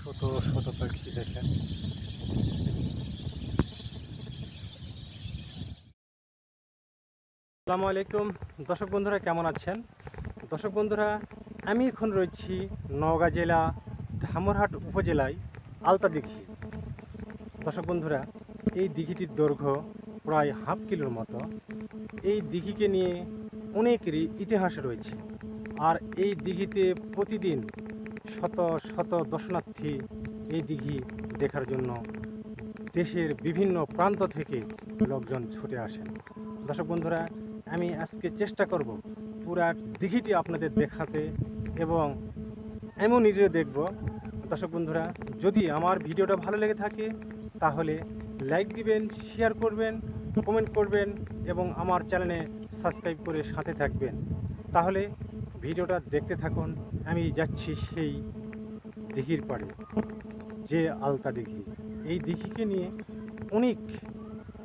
শত শত পাখি দেখেন। আসসালামু আলাইকুম। দর্শক বন্ধুরা, কেমন আছেন? দর্শক বন্ধুরা, আমি এখন রয়েছি নওগাঁ জেলা ধামরহাট উপজেলায় আলতা দিঘি। দর্শক বন্ধুরা, এই দিঘিটির দৈর্ঘ্য প্রায় হাফ কিলোর মতো। এই দিঘিকে নিয়ে অনেকেরই ইতিহাস রয়েছে। আর এই দিঘিতে প্রতিদিন শত শত দর্শনার্থী এই দিঘি দেখার জন্য দেশের বিভিন্ন প্রান্ত থেকে লোকজন ছুটে আসেন। দর্শক বন্ধুরা, আমি আজকে চেষ্টা করব পুরা দিঘিটি আপনাদের দেখাতে এবং আমিও নিজে দেখব। দর্শক বন্ধুরা, যদি আমার ভিডিওটা ভালো লেগে থাকে, তাহলে লাইক দিবেন, শেয়ার করবেন, কমেন্ট করবেন এবং আমার চ্যানেলে সাবস্ক্রাইব করে সাথে থাকবেন। তাহলে ভিডিওটা দেখতে থাকুন। আমি যাচ্ছি সেই দিঘির পাড়ে, যে আলতা দিঘি। এই দিঘিকে নিয়ে অনেক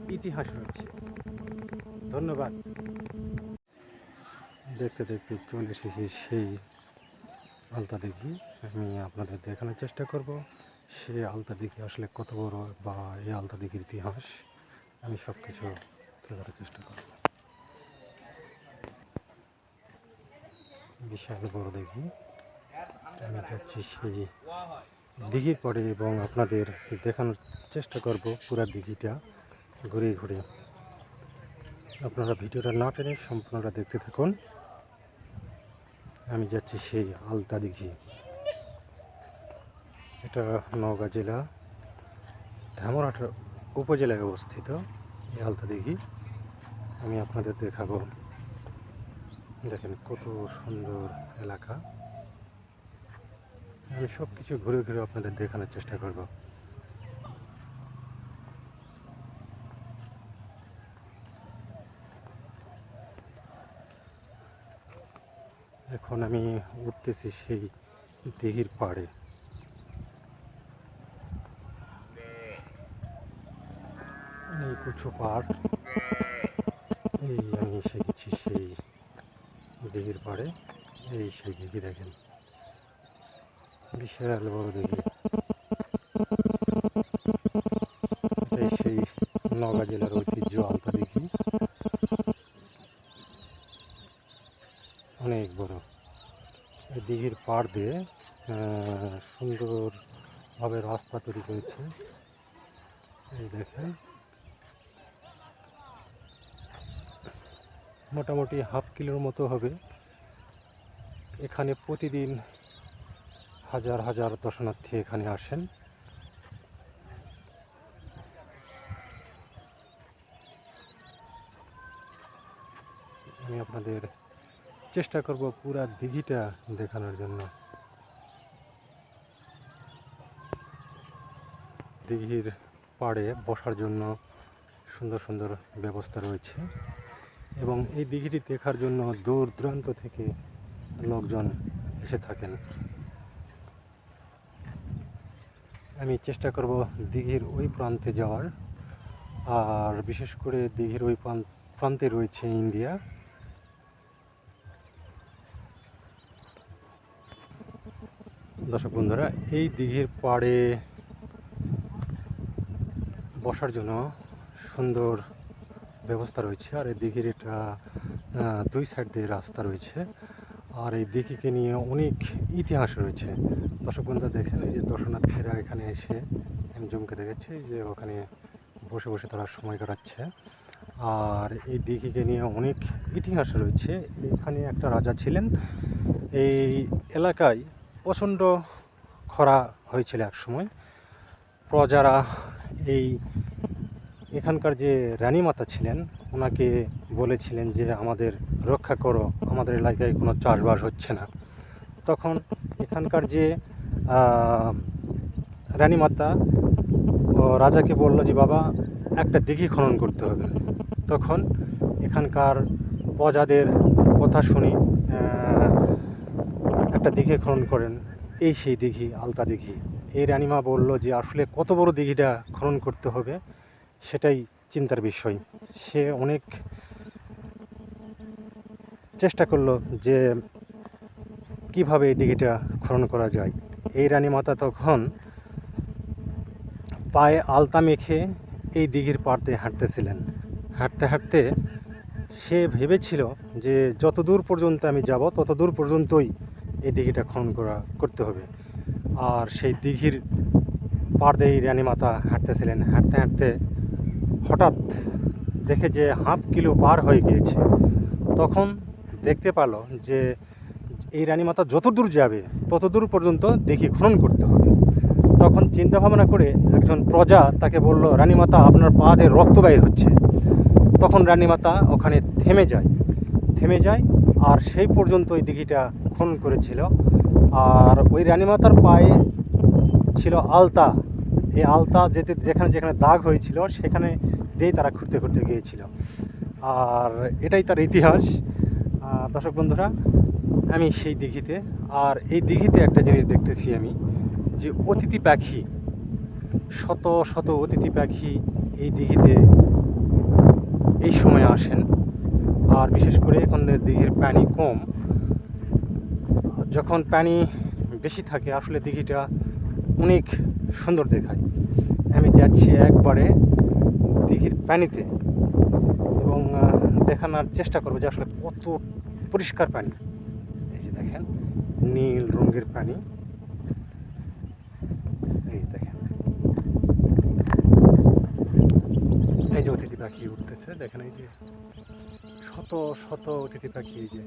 ইতিহাস রয়েছে। ধন্যবাদ। দেখতে দেখতে চলে এসেছি সেই আলতা দিঘি। আমি আপনাদের দেখানোর চেষ্টা করব সেই আলতা দিঘি আসলে কত বড় বা এই আলতা দিঘির ইতিহাস। আমি সব কিছু তুলে ধরার চেষ্টা করব। বিশাল বড় দেখি আমি যাচ্ছি সেই দিঘির পরে এবং আপনাদের দেখানোর চেষ্টা করব পুরা দিঘিটা ঘুরে ঘুরে। আপনারা ভিডিওটা না টেনে সম্পূর্ণটা দেখতে থাকুন। আমি যাচ্ছি সেই আলতা দিঘি। এটা নওগাঁ জেলা ধামরহাট উপজেলায় অবস্থিত এই আলতা দিঘি। আমি আপনাদের দেখাবো। দেখেন কত সুন্দর এলাকা। আমি সব কিছু ঘুরে ঘুরে আপনাদের দেখানোর চেষ্টা করব। এখন আমি উঠতেছি সেই দিঘির পাড়ে। এই কুচু পাড় এই আমি এসে গেছি সেই পাড়ে এই সেই দিঘি দেখেন। বিশাল বড় এটাই সেই নওগাঁ জেলার ঐতিহ্য আলতা দিঘি অনেক বড়। এই দিঘির পাড় দিয়ে সুন্দরভাবে রাস্তা তৈরি করেছে। এই দেখেন। মোটামুটি হাফ কিলোর মতো হবে। এখানে প্রতিদিন হাজার হাজার দর্শনার্থী এখানে আসেন। আমি আপনাদের চেষ্টা করব পুরা দিঘিটা দেখানোর জন্য। দিঘির পাড়ে বসার জন্য সুন্দর সুন্দর ব্যবস্থা রয়েছে এবং এই দিঘিটি দেখার জন্য দূর দূরান্ত থেকে লোকজন এসে থাকেন। আমি চেষ্টা করব দিঘির ওই প্রান্তে যাওয়ার। আর বিশেষ করে দিঘির ওই প্রান্তে রয়েছে ইন্ডিয়া। দর্শক বন্ধুরা, এই দিঘির পাড়ে বসার জন্য সুন্দর ব্যবস্থা রয়েছে। আর এই দিঘির এটা দুই সাইড দিয়ে রাস্তা রয়েছে। আর এই দিঘিকে নিয়ে অনেক ইতিহাস রয়েছে। দর্শক বন্ধুরা, দেখেন এই যে দর্শনার্থীরা এখানে এসে জমকে দেখেছি যে ওখানে বসে বসে তারা সময় কাটাচ্ছে। আর এই দিঘিকে নিয়ে অনেক ইতিহাস রয়েছে। এখানে একটা রাজা ছিলেন। এই এলাকায় প্রচণ্ড খরা হয়েছিল এক সময়। প্রজারা এই এখানকার যে রানীমাতা ছিলেন ওনাকে বলেছিলেন যে আমাদের রক্ষা করো আমাদের এলাকায় কোনো চাষবাস হচ্ছে না। তখন এখানকার যে আহ, রানীমাতা ও রাজাকে বলল যে বাবা একটা দিঘি খনন করতে হবে। তখন এখানকার প্রজাদের কথা শুনে একটা দিঘি খনন করেন। এই সেই দিঘি আলতা দিঘি। এই রানীমা বলল যে আসলে কত বড় দিঘিটা খনন করতে হবে? সেটাই চিন্তার বিষয়। সে অনেক চেষ্টা করল যে কীভাবে এই দিঘিটা খনন করা যায়। এই রানীমাতা তখন পায়ে আলতা মেখে এই দিঘির পাড় দিয়ে হাঁটতেছিলেন। হাঁটতে হাঁটতে সে ভেবেছিল যে যত দূর পর্যন্ত আমি যাব তত দূর পর্যন্তই এই দিঘিটা খনন করা, করতে হবে। আর সেই দিঘির পাড় দিয়ে এই রানীমাতা হাঁটতেছিলেন। হাঁটতে হাঁটতে হঠাৎ দেখে যে হাফ কিলো পার হয়ে গিয়েছে, তখন দেখতে পেল যে এই রানীমাতা যত দূর যাবে তত দূর পর্যন্ত দেখি খনন করতে হবে। তখন চিন্তা ভাবনা করে একজন প্রজা তাকে বলল, রানীমাতা, আপনার পা দিয়ে রক্ত বাইর হচ্ছে। তখন রানীমাতা ওখানে থেমে যায়। থেমে যায় আর সেই পর্যন্ত ওই দিঘিটা খনন করেছিল। আর ওই রানীমাতার পায়ে ছিল আলতা। এই আলতা যেতে যেখানে যেখানে দাগ হয়েছিল, সেখানে দিয়েই তারা ঘুরতে ঘুরতে গিয়েছিল। আর এটাই তার ইতিহাস। দর্শক বন্ধুরা, আমি সেই দিঘিতে, আর এই দিঘিতে একটা জিনিস দেখতেছি আমি, যে অতিথি পাখি, শত শত অতিথি পাখি এই দিঘিতে এই সময় আসেন। আর বিশেষ করে এখন দিঘির পানি কম। যখন পানি বেশি থাকে, আসলে দিঘিটা অনেক সুন্দর দেখায়। আমি যাচ্ছি একবারে দিঘির পানিতে এবং দেখানোর চেষ্টা করব যে আসলে কত পরিষ্কার পানি। এই যে দেখেন, নীল রঙের পানি। এই দেখেন। এই যে অতিথি পাখি উঠতেছে, দেখেন এই যে শত শত অতিথি পাখি, এই যে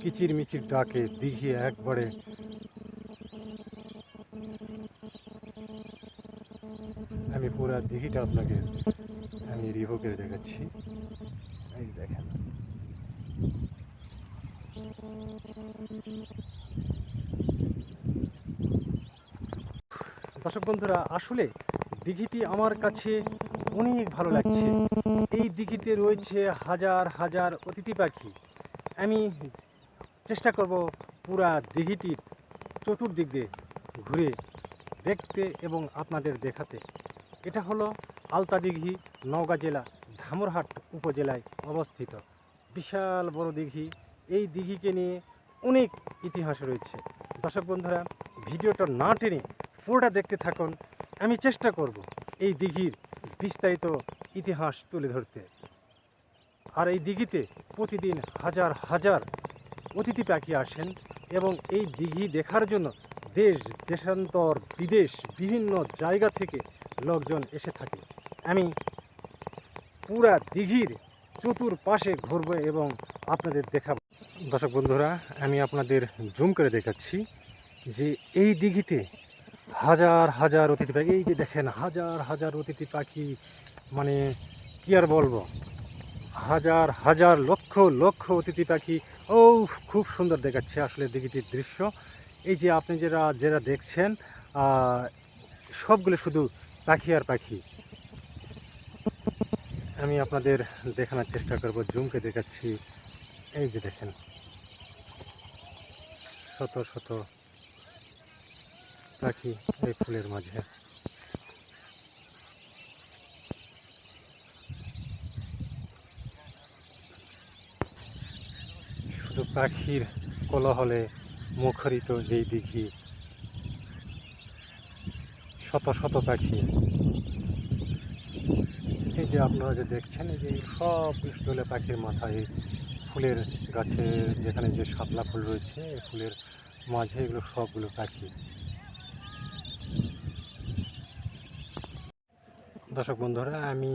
কিচির মিচির ডাকে দিঘি একবারে পুরো দিঘিটা আপনাকে আমি রিভো করে দেখাচ্ছি। এই দেখেন। দর্শক বন্ধুরা, আসলে দিঘিটি আমার কাছে অনেক ভালো লাগছে। এই দিঘিতে রয়েছে হাজার হাজার অতিথি পাখি। আমি চেষ্টা করব পুরা দিঘিটির চতুর্দিক দিয়ে ঘুরে দেখতে এবং আপনাদের দেখাতে। এটা হলো আলতা দিঘি, নওগাঁ জেলা, ধামরহাট উপজেলায় অবস্থিত। বিশাল বড় দিঘি। এই দিঘিকে নিয়ে অনেক ইতিহাস রয়েছে। দর্শক বন্ধুরা, ভিডিওটা না টেনে পুরোটা দেখতে থাকুন। আমি চেষ্টা করব এই দিঘির বিস্তারিত ইতিহাস তুলে ধরতে। আর এই দিঘিতে প্রতিদিন হাজার হাজার অতিথি পাখি আসেন এবং এই দিঘি দেখার জন্য দেশ, দেশান্তর, বিদেশ, বিভিন্ন জায়গা থেকে লোকজন এসে থাকে। আমি পুরা দিঘির চতুর্পাশে ঘুরবো এবং আপনাদের দেখাবো। দর্শক বন্ধুরা, আমি আপনাদের জুম করে দেখাচ্ছি যে এই দিঘিতে হাজার হাজার অতিথি পাখি, এই যে দেখেন, হাজার হাজার অতিথি পাখি মানে কি আর বলব? হাজার হাজার লক্ষ লক্ষ অতিথি পাখি ও খুব সুন্দর দেখাচ্ছে আসলে দিঘিটির দৃশ্য। এই যে আপনি যারা যারা দেখছেন সবগুলো শুধু পাখি আর পাখি। আমি আপনাদের দেখানোর চেষ্টা করব, জুমকে দেখাচ্ছি। এই যে দেখেন, শত শত পাখি এই ফুলের মাঝে। শুধু পাখির কোলাহলে মুখরিত যেই দিঘি শত শত পাখি। এই যে আপনারা যে দেখছেন, এই যে সব স্থলে পাখির মাথায় ফুলের গাছে যেখানে যে শাপলা ফুল রয়েছে, এই ফুলের মাঝে এগুলো সবগুলো পাখি। দর্শক বন্ধুরা, আমি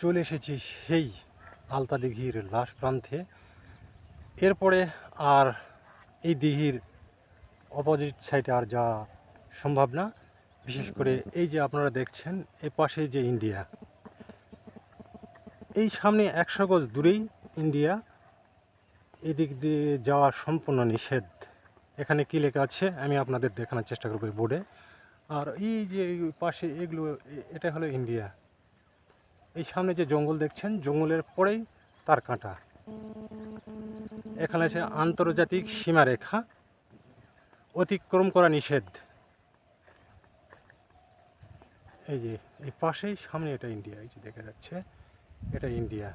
চলে এসেছি সেই আলতা দিঘির লাস্ট প্রান্তে। এরপরে আর এই দিঘির অপোজিট সাইডে আর যাওয়া সম্ভব না। বিশেষ করে এই যে আপনারা দেখছেন, এ পাশে যে ইন্ডিয়া। এই সামনে একশো গজ দূরেই ইন্ডিয়া। এদিক দিয়ে যাওয়া সম্পূর্ণ নিষেধ। এখানে কী লেখা আছে, আমি আপনাদের দেখানোর চেষ্টা করব বোর্ডে। আর এই যে পাশে এগুলো, এটা হলো ইন্ডিয়া। এই সামনে যে জঙ্গল দেখছেন, জঙ্গলের পরেই তার কাঁটা। এখানে আছে আন্তর্জাতিক সীমারেখা, অতিক্রম করা নিষেধ। এই যে, এই পাশেই সামনে এটা ইন্ডিয়া, এই যে দেখা যাচ্ছে, এটা ইন্ডিয়া।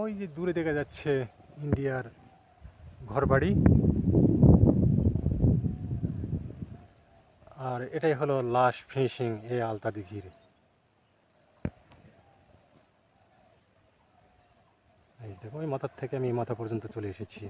ওই যে দূরে দেখা যাচ্ছে ইন্ডিয়ার ঘরবাড়ি। আর এটাই হলো লাশ ফিনিশিং এই আলতা দিঘির এই দেখো ওই মাথার থেকে আমি মাথা পর্যন্ত চলে এসেছি।